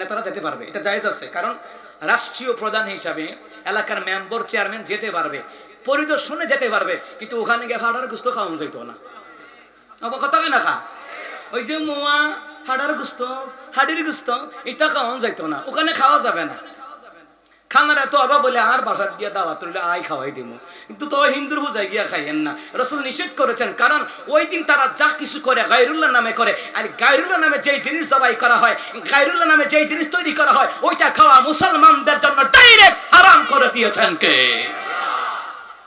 নেতারা যেতে পারবে, এটা জায়জ আছে। কারণ রাষ্ট্রীয় প্রধান হিসাবে এলাকার মেম্বার, চেয়ারম্যান যেতে পারবে, পরিদর্শনে যেতে পারবে, কিন্তু ওখানে গিয়ে ফাটার গুস্ত খাওয়ানো যাইতো না। কথা না খা? ওই যে মোয়া হাডার গুস্ত, হাডির গুস্ত, এটা খাওয়ানো যাইতো না, ওখানে খাওয়া যাবে না। খানারা তো আবার বলে, আর বাসার দিয়ে দাওয়াত রইলে আয় খাওয়াই দিব কিন্তু তো হিন্দুর বুঝাই গিয়া খাইয়েন না। রসুল নিষেধ করেছেন, কারণ ওই দিন তারা যা কিছু করে গাইরুল্লাহ নামে করে। আর গাইরুল্লাহ নামে যেই জিনিস জবাই করা হয় গাইরুল্লাহ নামে যেই জিনিস তৈরি করা হয়, ওইটা খাওয়া মুসলমানদের জন্য ডাইরেক্ট হারাম করে দিয়েছেন কে?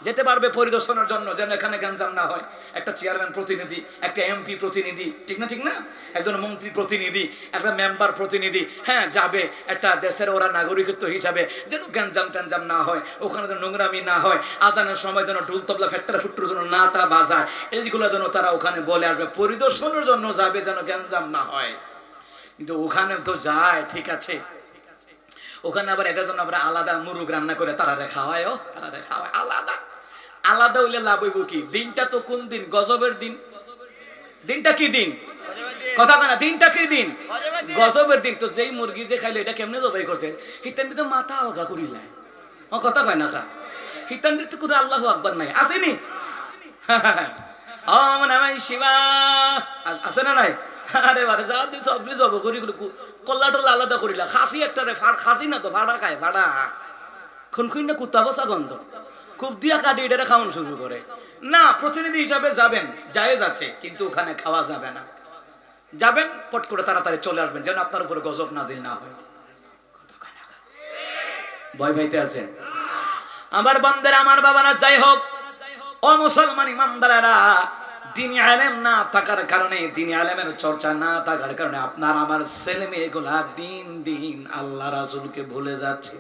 যেতে পারবে পরিদর্শনের জন্য, যেন এখানে গ্যাঞ্জাম না হয়। একটা চেয়ারম্যান প্রতিনিধি, একটা এমপি প্রতিনিধি, ঠিক না ঠিক না? একজন মন্ত্রী প্রতিনিধি, একটা মেম্বার প্রতিনিধি হ্যাঁ যাবে একটা দেশের ওরা নাগরিকত্ব হিসাবে, যেন গ্যাঞ্জাম ট্যাঞ্জাম না হয়, ওখানে যেন নোংরামি না হয়, আদানের সময় যেন ঢুল তবলা ফ্যাক্টরা ফুট্টুর জন্য নাটা বাজায়, এইগুলো যেন তারা ওখানে বলে আসবে, পরিদর্শনের জন্য যাবে যেন গ্যাঞ্জাম না হয়। কিন্তু ওখানে তো যায়, ঠিক আছে। ওখানে আবার এটার জন্য আমরা আলাদা মুরুগ রান্না করে তারা খাওয়ায় ও, তারা খাওয়ায় আলাদা। আলাদা হইলে লাভ হইব কি? দিনটা তো কোন দিন? গজবের দিন। দিনটা কি দিন? কথা না, দিনটা কি দিন? গজবের দিন। তো যেই মুরগি যে খাইলে, এটা কেমনে জবাই করছে হিতান্ডি তো মাথা আগা করিলাই ও কথা কয় না, খা। হিতান্ডি তো কোনো আল্লাহ আকবার নাই। আসেনি ও মানে আমার শিবা। আছে না নাই? আরে বারে, যা দিন সব জব করি কল্লা টল্লা আলাদা করিলা। খাসি একটা রে খাসি না তো ভাড়া খায় ভাড়া খুন খুন না কুত্তা বসা গন্ধ? খুব দিয়া কাটি এটা খাওয়ানো শুরু করে। না, প্রতিনিধি হিসাবে যাবেন, জায়েজ আছে, কিন্তু ওখানে খাওয়া যাবে না। যাবেন, পট করে তাড়াতাড়ি চলে আসবেন, যেন আপনার উপরে গজব নাজিল না হয়। ভয় ভাইতে আছেন? আমার বান্দারা, আমার বাবারা, যাই হোক, ও মুসলমান ইমানদারেরা, দিনী আলেম না থাকার কারণে, দিনী আলেমের চর্চা না থাকার কারণে আপনার আমার ছেলে মেয়েগুলা দিন দিন আল্লাহ রাসুলকে ভুলে যাচ্ছে।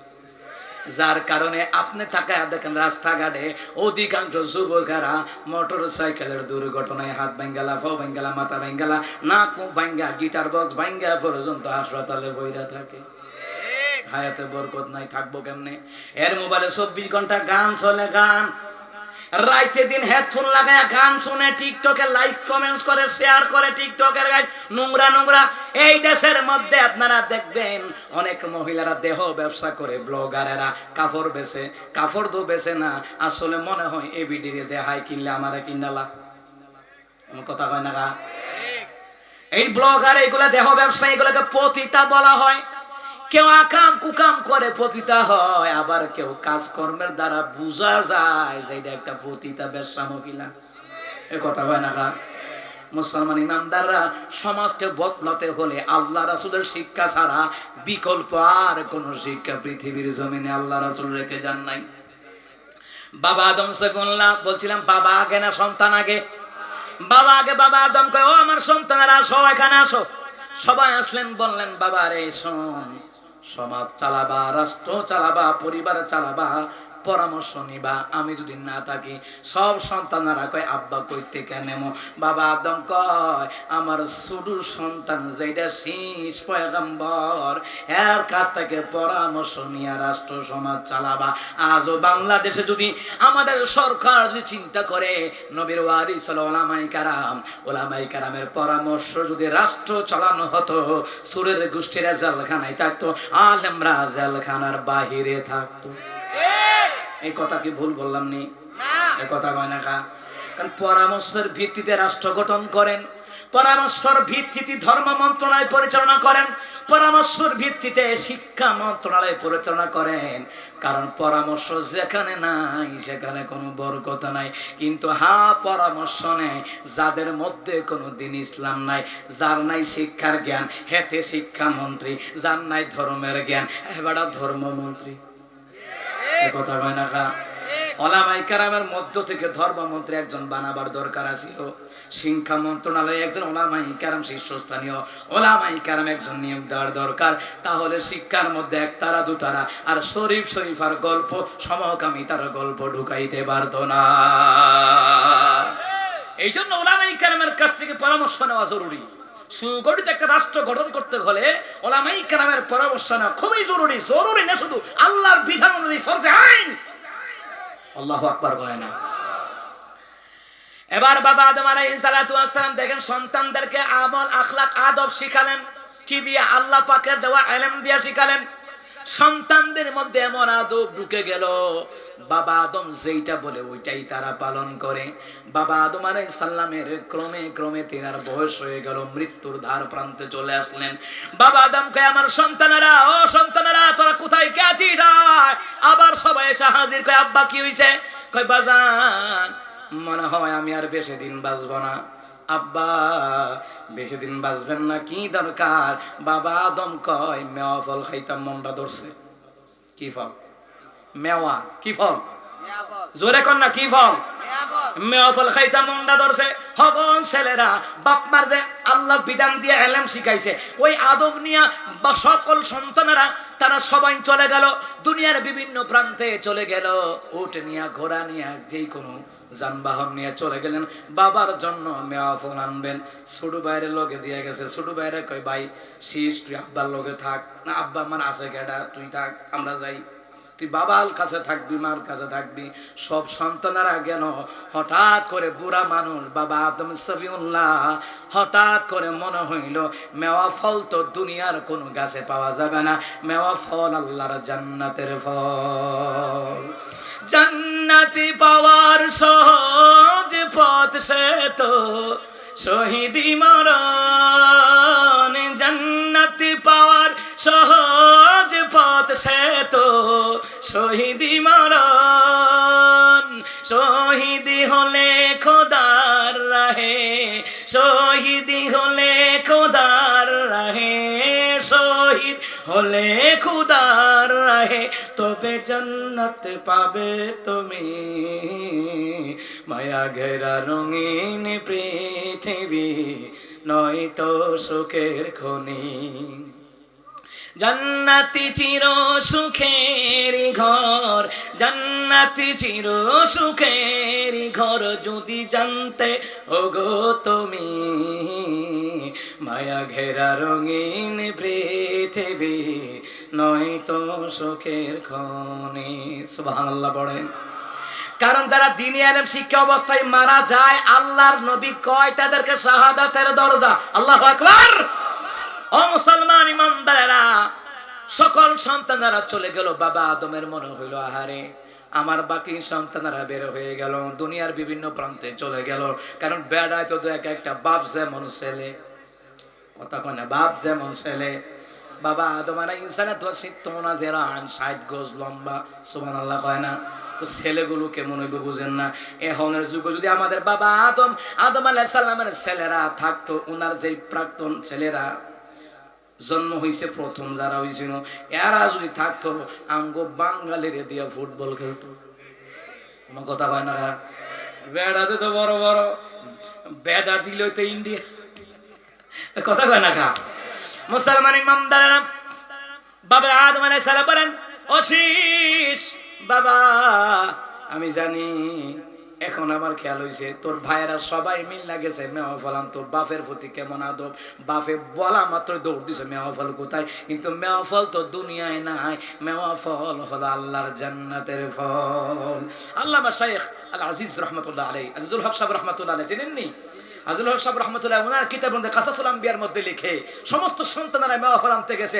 যার কারণে আপনি থাকা দেখেন রাস্তাঘাটে অধিকাংশ যুবকেরা মোটর সাইকেলের দুর্ঘটনায় হাত ভেঙ্গালা ফো ভেঙ্গালা মাথা ভেঙ্গালা নাক মুখ ভাঙ্গা গিটার বক্স ভাঙ্গা পর্যন্ত হাসপাতালে বইরা থাকে। হায়াতে বরকত নাই থাকব কেমনে? এর মোবাইলে চব্বিশ ঘণ্টা গান চলে গান। রাইতে দিন হেডফোন লাগায় গান শুনে টিকটকে লাইক কমেন্টস করে শেয়ার করে টিকটকের গাছ নোংরা নোংরা। এই দেশের মধ্যে আপনারা দেখবেন অনেক মহিলারা দেহ ব্যবসা করে ব্লগারেরা কাপড় বেছে কাপড় তো বেছে না। আসলে মনে হয় এ বিডিরে দেহাই কিনলে আমারে কিনালা কথা হয় না? এই ব্লগার এগুলা দেহ ব্যবসা এগুলোকে পতিতা বলা হয়। কেউ আকাম কুকাম করে পতিতা হয়, আবার কেউ কাজকর্মের দ্বারা বোঝা যায় যে এটা একটা পতিতা ব্যবসা মহিলা এ কথা হয় না? মুসলমান ইমানদাররা সমাজকে বদলাতে হলে আল্লাহ রাসুলের শিক্ষা ছাড়া বিকল্প আর কোন শিক্ষা পৃথিবীর জমিনে আল্লাহ রাসুল রেখে যান নাই। বাবা আদম সৈফুল্লাহ, বলছিলাম, বাবা আগে না, সন্তান আগে? বাবা আগে, বাবা আদম কয়, ও আমার সন্তানেরা, আসো, এখানে আসো। সবাই আসলেন, বললেন, বাবা রে, শোন সমাজ চালাবা রাষ্ট্র চালাবা পরিবার চালাবা পরামর্শ নিবা, আমি যদি না থাকি, সব সন্তানরা কয়, আব্বা কইতে কেন বাবা আদম কয়, আমার ছোট সন্তান যেটা শীষ পয়গম্বর, এর কাছ থেকে পরামর্শ নিয়ে রাষ্ট্র, সমাজ চালাবা। আজও বাংলাদেশে যদি আমাদের সরকার যদি চিন্তা করে, নবীর ওয়ারিস ওলামাই কারাম, ওলামাই কারামের পরামর্শ যদি রাষ্ট্র চালানো হতো, সুরের গোষ্ঠীরা জেলখানায় থাকতো, আলেমরা জেলখানার বাহিরে থাকতো। এই কথা কি ভুল বললাম নি। এই কথা কয় না কা। কারণ পরামর্শের ভিত্তিতে রাষ্ট্র গঠন করেন পরামর্শের ভিত্তিতে ধর্ম মন্ত্রণালয় পরিচালনা করেন পরামর্শের ভিত্তিতে শিক্ষা মন্ত্রণালয় পরিচালনা করেন। কারণ পরামর্শ যেখানে নাই সেখানে কোনো বরকত নাই। কিন্তু হা পরামর্শ নেই যাদের মধ্যে কোনো দিন ইসলাম নাই যার নাই শিক্ষার জ্ঞান হেতে শিক্ষামন্ত্রী যার নাই ধর্মের জ্ঞান এবার ধর্মমন্ত্রী। এ কথা কয় না মধ্য থেকে ধর্মমন্ত্রী একজন বানাবার দরকার ছিল শিক্ষা মন্ত্রণালয়ে একজন শীর্ষস্থানীয় একজন নিয়োগ দেওয়ার দরকার। তাহলে শিক্ষার মধ্যে এক তারা, দু তারা, আর শরীফ শরীফার গল্প সমকামী তার গল্প ঢুকাইতে পারতো না। এই জন্য ওলামাই কারামের কাছ থেকে পরামর্শ নেওয়া জরুরি। সুগঠিত একটা রাষ্ট্র গঠন করতে হলে ওলামাই কারামের পরামর্শ নেওয়া খুবই জরুরি। জরুরি না শুধু আল্লাহর বিধান অনুযায়ী ফরজে আইন। আল্লাহ আকবার কয় না। এবার বাবা আদম ওয়াসসালাম দেখেন সন্তানদেরকে আমল, আখলাক, আদব শিখালেন। কি দিয়ে? আল্লাহ পাকের দেওয়া এলেম দিয়া শিখালেন। সন্তানদের মধ্যে এমন আদব ঢুকে গেল। বাবা আদম যেইটা বলে ওইটাই তারা পালন করে। বাবা আদম আলাই সাল্লামের ক্রমে ক্রমে তিনার বয়স হয়ে গেল, মৃত্যুর ধার প্রান্তে চলে আসলেন। বাবা আদম কে আমার সন্তানেরা, ও সন্তানেরা, তোরা কোথায় কে আছিস? আবার সবাই এসে হাজির কয়, আব্বা, কি হইছে? কয়, বাজান, মনে হয় আমি আর বেশি দিন বাঁচবো না। আব্বা, বেশি দিন বাঁচবেন না, কি দরকার? বাবা আদম কয় মেওয়া ফল খাইতাম, মনটা ধরছে। কি ফল? মেওয়া কি ফল? জোরে কর না কি ফল? মেওয়া ফল। খাইতাম মনটা ধরছে। হগন ছেলেরা বাপমার যে আল্লাহ বিধান দিয়ে এলেম শিখাইছে ওই আদব নিয়া বা সকল সন্তানেরা তারা সবাই চলে গেল দুনিয়ার বিভিন্ন প্রান্তে চলে গেল। উঠ নিয়া ঘোড়া নিয়া যেই কোনো যানবাহন নিয়ে চলে গেলেন বাবার জন্য মেওয়া ফল আনবেন। ছোট বাইরে লোকে দিয়ে গেছে। ছোট বাইরে কয় ভাই শীষ তুই আব্বার লোকে থাক। না আব্বা আমার আছে কেডা তুই থাক আমরা যাই। তুই বাবার কাছে থাকবি, মার কাছে থাকবি। সব সন্তানেরা গেল। হঠাৎ করে বুড়া মানুষ, বাবা আদম সফিউল্লাহ, হঠাৎ করে মনে হইল, মেওয়া ফল তো দুনিয়ার কোনো গাছে পাওয়া যাবে না। মেওয়া ফল আল্লাহর জান্নাতের ফল। জান্নাতি পাওয়ার সহজ পথ সে তো, শহীদি মরণ। জান্নাতি পাওয়ার পথ সে তো শহীদি মরণ, শহীদি হলে খোদার রাহে, শহীদি হলে খোদার রাহে, শহীদ হলে খুদার রাহে তবে জান্নাত পাবে তুমি। মায়া ঘেরা রঙিন পৃথিবী, নয়তো সুখের খনি। জান্নাতি চির সুখের ঘর, জান্নাতি চির সুখের ঘর যদি জানতে, ওগো তুমি মায়া ঘেরা রঙিন পৃথিবী, নয়তো সুখের খনি সুবহানাল্লাহ বলেন। কারণ যারা দিনী আলেম শিক্ষা অবস্থায় মারা যায়, আল্লাহর নবী কয়, তাদেরকে শাহাদাতের দরজা। আল্লাহ আকবার! ও মুসলমান ইমানদারেরা, সকল সন্তানেরা চলে গেল। বাবা আদমের মনে হইল, আহারে, আমার বাকি সন্তানেরা বের হয়ে গেল, দুনিয়ার বিভিন্ন প্রান্তে চলে গেল। কারণ বেড়ায় তো এক একটা বাপ যেমন ছেলে। কথা কয় না, বাপ যেমন ছেলে। বাবা আদম আলা ইনসানের তো সিদ্ধ না, যেরা ষাট গোজ লম্বা সুমান আল্লাহ কয় না। ছেলেগুলো কেমন হইবে বুঝেন না। এখনের যুগে যদি আমাদের বাবা আদম আদম আলাহ সাল্লামের ছেলেরা থাকতো, উনার যেই প্রাক্তন ছেলেরা জন্ম হয়েছে প্রথম, যারা হয়েছিল এরা যদি থাকতো, আমগো বাঙালির দিয়া ফুটবল খেলতো। আমার কথা হয় না বেড়াতে তো বড় বড়। বেদা দিল তো ইন্ডিয়া। কথা কয় না খা মুসলমান ইমামদারেরা বাবা আদম আলাইহিস সালাম বলেন, অশিস, বাবা, আমি জানি এখন আমার খেয়াল হয়েছে তোর ভাইয়েরা সবাই মিল লাগেছে মেওয়া ফলান তো বাপের প্রতি কেমন আদব? বাপে বলা মাত্র দৌড় দিছে মেওয়া ফল কোথায়? কিন্তু মেওয়া ফল তো দুনিয়ায় নাই মেওয়া ফল হলো আল্লাহর জান্নাতের ফল। আল্লাহ শাইখ আল আজিজ রহমতুল্লাহ আলাই আজিজুল হক সাহেব রহমতুল্লাহ আলাই জেনেননি আজুল সাহেব রহমতুল্লাহ ওনার কিতাব মধ্যে কাসাসুল আম্বিয়ার মধ্যে লিখে, সমস্ত সন্তানেরা মেওয়া আনতে গেছে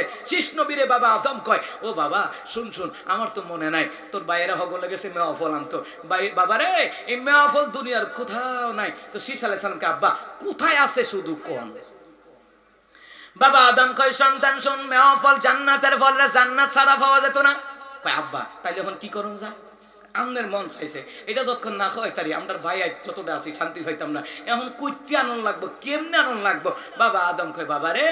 নবীরে বাবা, আদম কয়? ও বাবা, শুন শুন, আমার তো মনে নাই, তোর বাইরে হগলে গেছে মেওয়া ফল আনতো। বাবা রে, এই মেওয়া ফল দুনিয়ার কোথাও নাই। তো শীষ আলাই সালামকে আব্বা, কোথায় আছে শুধু কোন? বাবা, আদম কয়, সন্তান শুন, মেওয়া ফল জান্নাতের ফল জান্নাত ছাড়া পাওয়া যেত না। কয়, আব্বা, তাইলে এখন কি করুন যায়? আমনের মন চাইছে। এটা যতক্ষণ না হয় তারি আমরার ভাই যতটা আছি, শান্তি পাইতাম না। এখন কুইতে আনন্দ লাগবো, কেমনে আনন্দ লাগবো? বাবা আদম কয়, বাবা রে,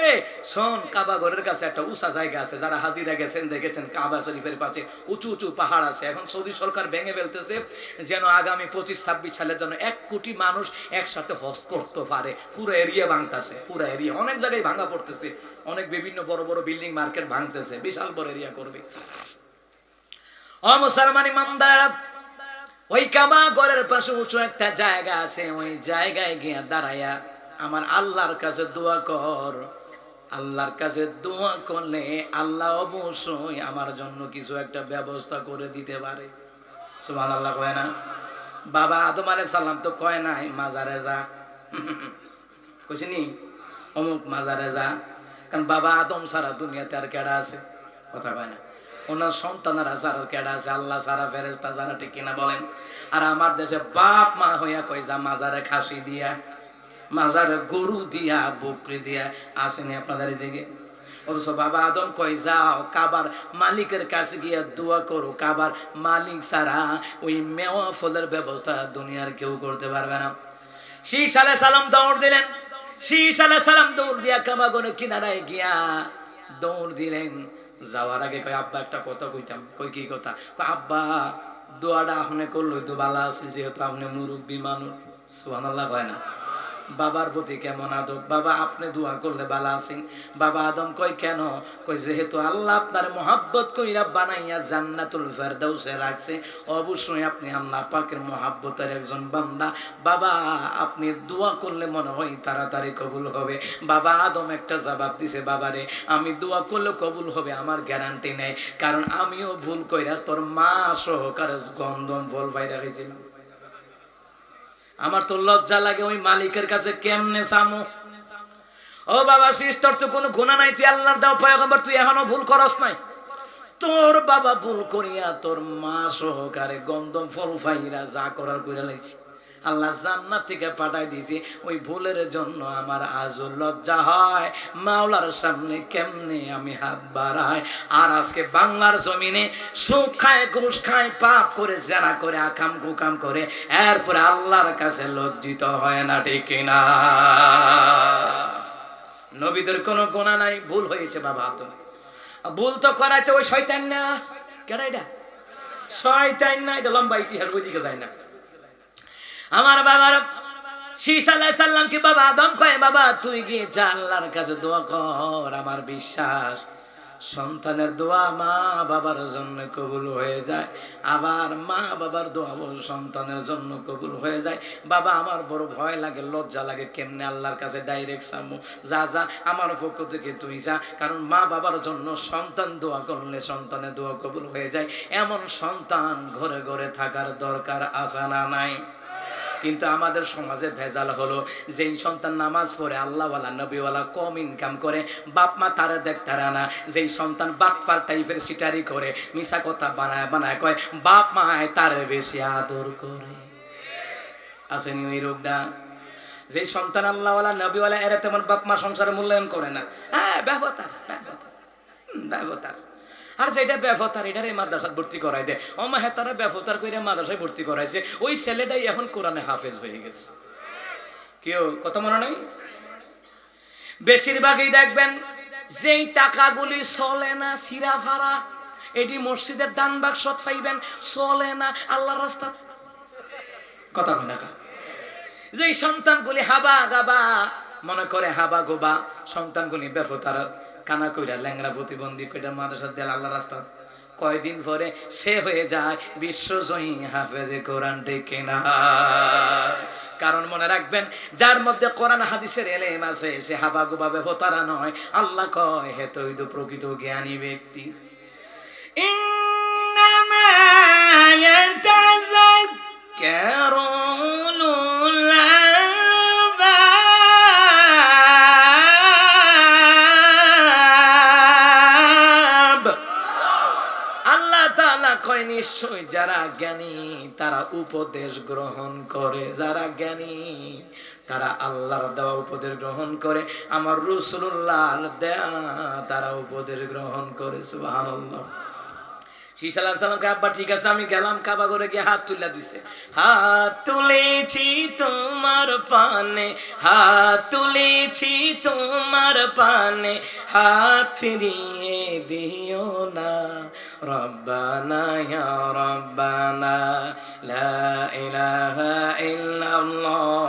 শোন, কাবা ঘরের কাছে একটা উঁচা জায়গা আছে। যারা হাজিরা গেছেন, দেখেছেন, কাবা শরীফের পাশে উঁচু উঁচু পাহাড় আছে। এখন সৌদি সরকার ভেঙে ফেলতেছে যেন আগামী পঁচিশ, ছাব্বিশ সালের জন্য এক কোটি মানুষ একসাথে হজ করতে পারে। পুরো এরিয়া ভাঙতেছে, পুরো এরিয়া। অনেক জায়গায় ভাঙা পড়তেছে। অনেক বিভিন্ন বড় বড় বিল্ডিং মার্কেট ভাঙতেছে। বিশাল বড় এরিয়া করবে। ও মুসলমান ইমামদার ওই কাবা ঘরের পাশে উঁচু একটা জায়গা আছে, ওই জায়গায় গিয়ে দাঁড়ায়া আমার আল্লাহর কাছে দোয়া কর। আল্লাহর কাছে দোয়া করলে আল্লাহ অবশ্যই আমার জন্য কিছু একটা ব্যবস্থা করে দিতে পারে। সুমান আল্লাহ কয় না? বাবা আদম আলাই সাল্লাম তো কয় নাই, মাজারে যা। কইছিনি অমুক মাজারে যা। কারণ বাবা আদম সারা দুনিয়াতে আর কেডা আছে? কথা কয় না। ওনার সন্তানেরা সারা কেডা আছে, আল্লাহ সারা ফেরেস্তা যারা, ঠিক কিনা বলেন? আর আমার দেশে বাপ মা হইয়া কই যা মাজারে খাসি দিয়া, মাজারে গরু দিয়া, বকরি দিয়া, আসেনি আপনাদের এদিকে? অথচ বাবা আদম কই, যাও, কাবার মালিকের কাছে গিয়ে দোয়া করো, কাবার মালিক ছাড়া ওই মেওয়া ফলের ব্যবস্থা দুনিয়ার কেউ করতে পারবে না। শীষ আলাহ সালাম দৌড় দিলেন। শীষ আলাহ সালাম দৌড় দিয়া কাবা কিনারায় গিয়া দৌড় দিলেন। যাওয়ার আগে কয়, আব্বা, একটা কথা কইতাম। কই কি কথা? আব্বা, দোয়াটা আপনি করল, তো ভালো আছে যেহেতু আপনি মুরব্বী মানুষ। সুবহানাল্লাহ কয় না। বাবার প্রতি কেমন আদব? বাবা, আপনি দোয়া করলে ভালো আছেন। বাবা আদম কয়, কেন? কই যেহেতু আল্লাহ আপনার মোহাব্বত কইরা বানাইয়া জান্নাতুল ফেরদাউসে রাখছে, অবশ্যই আপনি আল্লাহ পাকের মোহাব্বতের একজন বান্দা। বাবা, আপনি দোয়া করলে মনে হয় তাড়াতাড়ি কবুল হবে। বাবা আদম একটা জবাব দিছে, বাবারে, আমি দোয়া করলে কবুল হবে, আমার গ্যারান্টি নেই। কারণ আমিও ভুল কইরা তোর মা সহকারে গন্ধম ফল পাইরা খাইছিলাম। আমার তো লজ্জা লাগে ওই মালিকের কাছে কেমনে সামু? ও বাবা সিস্টার, তো কোনো গুণা নাই, তুই আল্লাহর দাও পয়গম্বর, তুই এখনও ভুল করস নাই। তোর বাবা ভুল করিয়া তোর মা সহকারে গন্ধম ফল ফাইরা যা করার কইরা লাইছি। আল্লাহ জান্নাত থেকে পাঠাই দিতে ওই ভুলের জন্য আমার আজও লজ্জা হয়। মাওলার সামনে কেমনে আমি হাত বাড়াই। আর আজকে বাংলার জমিনে সুদ খায়, ঘুষ খায়, পাপ করে, জানা করে, আকাম কুকাম করে, এরপরে আল্লাহর কাছে লজ্জিত হয় না, ঠিক না নবীদের কোনো গোনা নাই, ভুল হয়েছে বাবা তো। ভুল তো করাইছে ওই শয়তান না। কেন এটা? শয়তান না, এটা লম্বা ইতিহাস, ওইদিকে যায় না। আমার বাবার শীষ আল্লাহ সাল্লামকে বাবা আদম কয়, বাবা, তুই গিয়ে যা, আল্লাহর কাছে দোয়া কর, আমার বিশ্বাস সন্তানের দোয়া মা বাবার জন্য কবুল হয়ে যায়, আবার মা বাবার দোয়া সন্তানের জন্য কবুল হয়ে যায়। বাবা, আমার বড় ভয় লাগে, লজ্জা লাগে, কেমনে আল্লাহর কাছে ডাইরেক্ট সামু, যা যা, আমার পক্ষ থেকে তুই যা। কারণ মা বাবার জন্য সন্তান দোয়া করলে সন্তানের দোয়া কবুল হয়ে যায়, এমন সন্তান ঘরে ঘরে থাকার দরকার আসা না নাই? কিন্তু আমাদের সমাজে ভেজাল হলো। যেই সন্তান নামাজ পড়ে, আল্লাহওয়ালা, নবীওয়ালা, কম ইনকাম করে, বাপ মা তারা দেখতারা না যেই সন্তান বাটপার টাইপের সিটারি করে মিশা কথা বানায় বানায় কয়, বাপ মায় তার বেশি আদর করে। আসেনি ওই রোগটা? যে সন্তান আল্লাহওয়ালা, নবীওয়ালা, এরা তেমন বাপ মা সংসারে মূল্যায়ন করে না। হ্যাঁ ব্যবতার ব্যবতার ব্যবতার। আর যেটা ব্যবতার এটারে মাদ্রাসায় ভর্তি করাই দেয় অমা হ্যাঁ তারা ব্যবতার করে মাদ্রাসায় ভর্তি করাইছে। ওই ছেলেটাই এখন কোরআনে হাফেজ হয়ে গেছে। কেউ কত মনে নাই? বেশিরভাগই দেখবেন, যেই টাকাগুলি চলে না সিরা ভাড়া, এটি মসজিদের দান বাক্সত পাইবেন, চলে না আল্লাহ রাস্তা। কথা হয় না? যেই সন্তানগুলি হাবা গাবা, মনে করে হাবা গোবা, সন্তানগুলি বেফতার কানা কইরা ল্যাংড়া প্রতিবন্ধী কইটা মাদ্রাসার দেয়াল আল্লাহ রাস্তা। কয়দিন পরে সে হয়ে যায় বিশ্বজয়ী হাফেজে কোরআন ডেকে না। কারণ মনে রাখবেন, যার মধ্যে কোরআন হাদিসের এলেম আছে, সে হাবাগুবাবে হোতারা নয়। আল্লাহ কয়, হে তৈদ প্রকৃত জ্ঞানী ব্যক্তি। ইন্নামা নিশ্চয় যারা জ্ঞানী, তারা উপদেশ গ্রহণ করে। যারা জ্ঞানী, তারা আল্লাহর দেওয়া উপদেশ গ্রহণ করে। আমার রসুল্লাহ দেয়া তারা উপদেশ গ্রহণ করে সুবহানাল্লাহ শিশালাম সালামকে আব্বা, ঠিক আছে, আমি গেলাম, কাবা করে গিয়ে হাত তুলে দিছে হাত তুলেছি তোমার পানে, হাত তুলেছি তোমার পানে, হাত ফিরিয়ে দিও না। রব্বানা রব্বানা, লা ইলাহা ইল্লাল্লাহ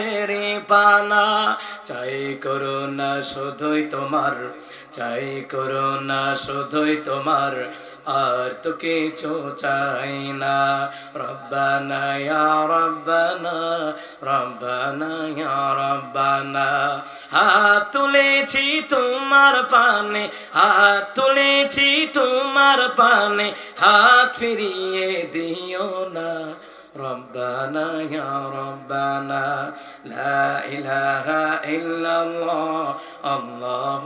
আখেরাতের পানা চাই করো না শুধুই তোমার, চাই করো না শুধুই তোমার, আর তো কিছু চাই না। রব্বানা ইয়া রব্বানা রব্বানা ইয়া রব্বানা। হাত তুলেছি তোমার পানে, হাত তুলেছি তোমার পানে। হাত ফিরিয়ে দিও না। ربنا يا ربنا لا إله إلا الله الله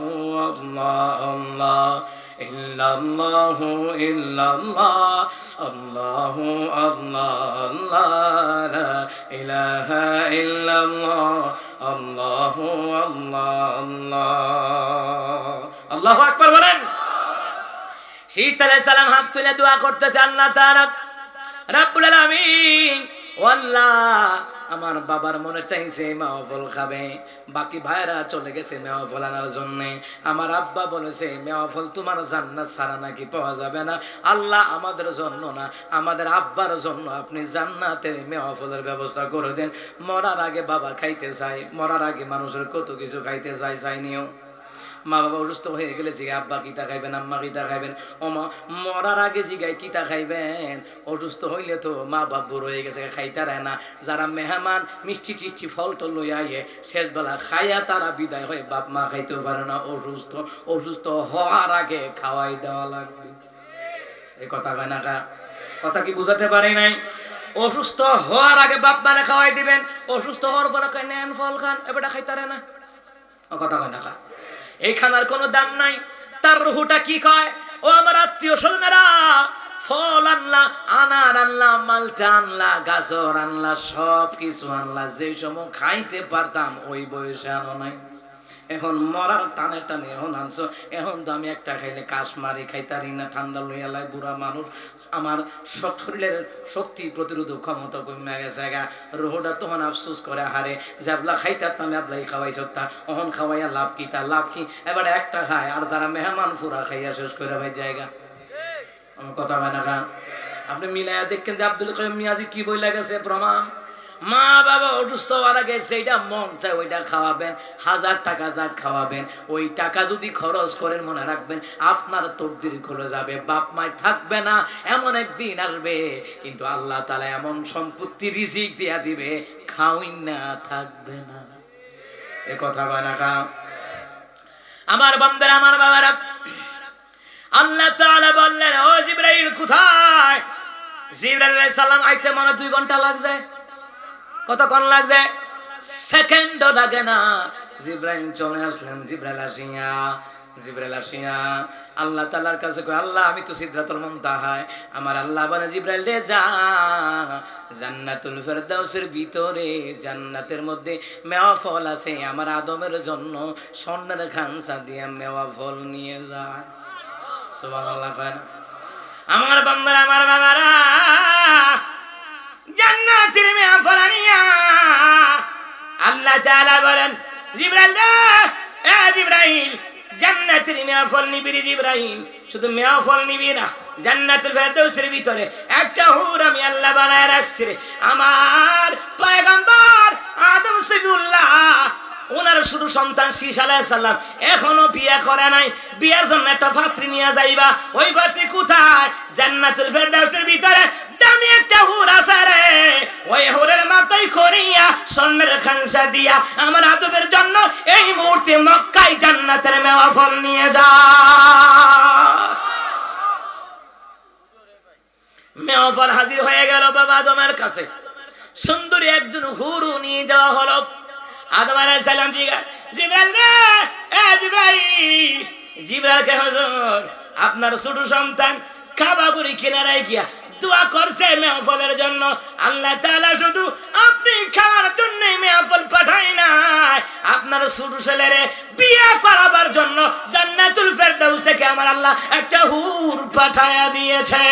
الله الله إلا الله إلا الله الله الله الله لا إله إلا الله الله الله الله الله أكبر বলেন শীষ সালাম হাত তুলে দোয়া করতেছে আল্লাহ তারা রাব্বুল আলামিন। আমার বাবার মনে চাইছে মেওয়া খাবে। বাকি ভাইরা চলে গেছে মেওয়া ফল আনার জন্য। আমার আব্বা বলেছে মেওয়া ফল তোমার জান্নাত ছাড়া নাকি পাওয়া যাবে না। আল্লাহ আমাদের জন্য না, আমাদের আব্বার জন্য আপনি জান্নাতের মেওয়া ফলের ব্যবস্থা করে দেন। মরার আগে বাবা খাইতে চায়, মরার আগে মানুষের কত কিছু খাইতে চায় চাইনিও মা বাবা অসুস্থ হয়ে গেলে জিগে আব্বা, কিতা খাইবেন? আম্মা, কিতা খাইবেন? ও মা, মরার আগে জিগাই কিতা খাইবেন? অসুস্থ হইলে তো মা বাপ রয়ে গেছে খাইতারে না। যারা মেহমান মিষ্টি টিষ্টি ফল টল লই আইয়ে, শেষবেলা খাইয়া তারা বিদায় হয় বাপ মা খাইতেও পারে না। অসুস্থ অসুস্থ হওয়ার আগে খাওয়াই দেওয়া লাগবে। এই কথা কয় না কথা কি বুঝাতে পারি নাই? অসুস্থ হওয়ার আগে বাপ মারে খাওয়াই দিবেন, অসুস্থ হওয়ার পরে নেন ফল খান। এবারটা খাইতারে না। কথা কয় না এই খানার কোনো দাম নাই। তার রুহুটা কি কয়? ও আমার আত্মীয় স্বজনেরা, ফল আনলা, আনার আনলা, মালটা আনলা, গাজর আনলা সব কিছু আনলা যে সময় খাইতে পারতাম, ওই বয়সে আনো নাই। এখন মরার টানে টানে এখন আনছো। এখন তো আমি একটা খাইলে কাশ মারি খাইতারি না, ঠান্ডা লইয়া লাই বুড়া মানুষ। আমার শরীরের শক্তি প্রতিরোধক ক্ষমতা কমে গেছে গা। রোহটা তখন আফসোস করে হারে abla খাইতার তাহলে abলাই খাওয়াইছ তা। অহন খাওয়াইয়া লাভ কি তার লাভ কি? এবার একটা খায়, আর যারা মেহমান ফুরা খাইয়া শেষ করে ভাই জায়গা আমার কথা হয় না আপনি মিলাইয়া দেখেন যে আব্দুল কাইম মিয়াজি কি বই লাগেছে প্রমাণ? মা বাবা অসুস্থ হওয়ার আগে সেইটা মন চায় ওইটা খাওয়াবেন, হাজার টাকা যাক খাওয়াবেন, ওই টাকা যদি খরচ করেন মনে রাখবেন, আপনার তকদির খুলে যাবে, বাপ মায় থাকবে না, এমন একদিন আসবে। কিন্তু আল্লাহ তালা এমন সম্পত্তি রিজিক দিয়া দিবে খাওয়াই না, থাকবে না। এ কথা কয় না খা আমার বন্ধের আমার বাবারা, আল্লাহ তাআলা বললেন, ও জিব্রাইল, কোথায়? জিব্রাইল আলাইহিস সালাম আইতে মনে দুই ঘণ্টা লাগছে। কতক্ষণ লাগছে? সেকেন্ডও লাগে না। জিব্রাইল চলে আসলেন, জিব্রাইল আসিয়া আল্লাহ তাআলার কাছে আল্লাহ, আমি তো আমার আল্লাহ বলে, জিব্রাইল যা। জান্নাতুল ফেরদাউসের ভিতরে, জান্নাতের মধ্যে মেওয়া ফল আছে। আমার আদমের জন্য স্বর্ণের খানসা দিয়ে মেওয়া ফল নিয়ে যায় আমার বান্দারা, আমার বাবারা, জান্নাতের নিবি নিবি না ভিতরে একটা আল্লাহ বানায় রে। আমার আদম ওনার শুধু সন্তান এখনও বিয়ে করে নাই। বিয়ের জন্য একটা পাত্রী নিয়ে যাইবা, ওই পাত্রী কোথায়? জান্নাতুল ফেরদাউসের ভিতরে দামি একটা হুর আছে ওই হুরের মাথায় করিয়া স্বর্ণের খানসা দিয়া আমার আদবের জন্য এই মুহূর্তে মক্কায় জান্নাতের মেওয়া ফল নিয়ে যা। মেওয়া হাজির হয়ে গেল বাবা আদমের কাছে। সুন্দরী একজন হুরু নিয়ে যাওয়া হলো। আদম আলাইহিস সালাম জিব্রাইল রে, এ জিব্রাইল জিব্রাইল কে হুজুর, আপনার ছোট সন্তান কাবাগুরি কিনারায় গিয়া দোয়া করছে মেহফলের জন্য। আল্লাহ তালা শুধু আপনি খাওয়ার জন্য মেহফল পাঠাই নাই। আপনার ছোট ছেলের বিয়ে করাবার জন্য জান্নাতুল ফেরদাউস থেকে আমার আল্লাহ একটা হুর পাঠায়া দিয়েছে।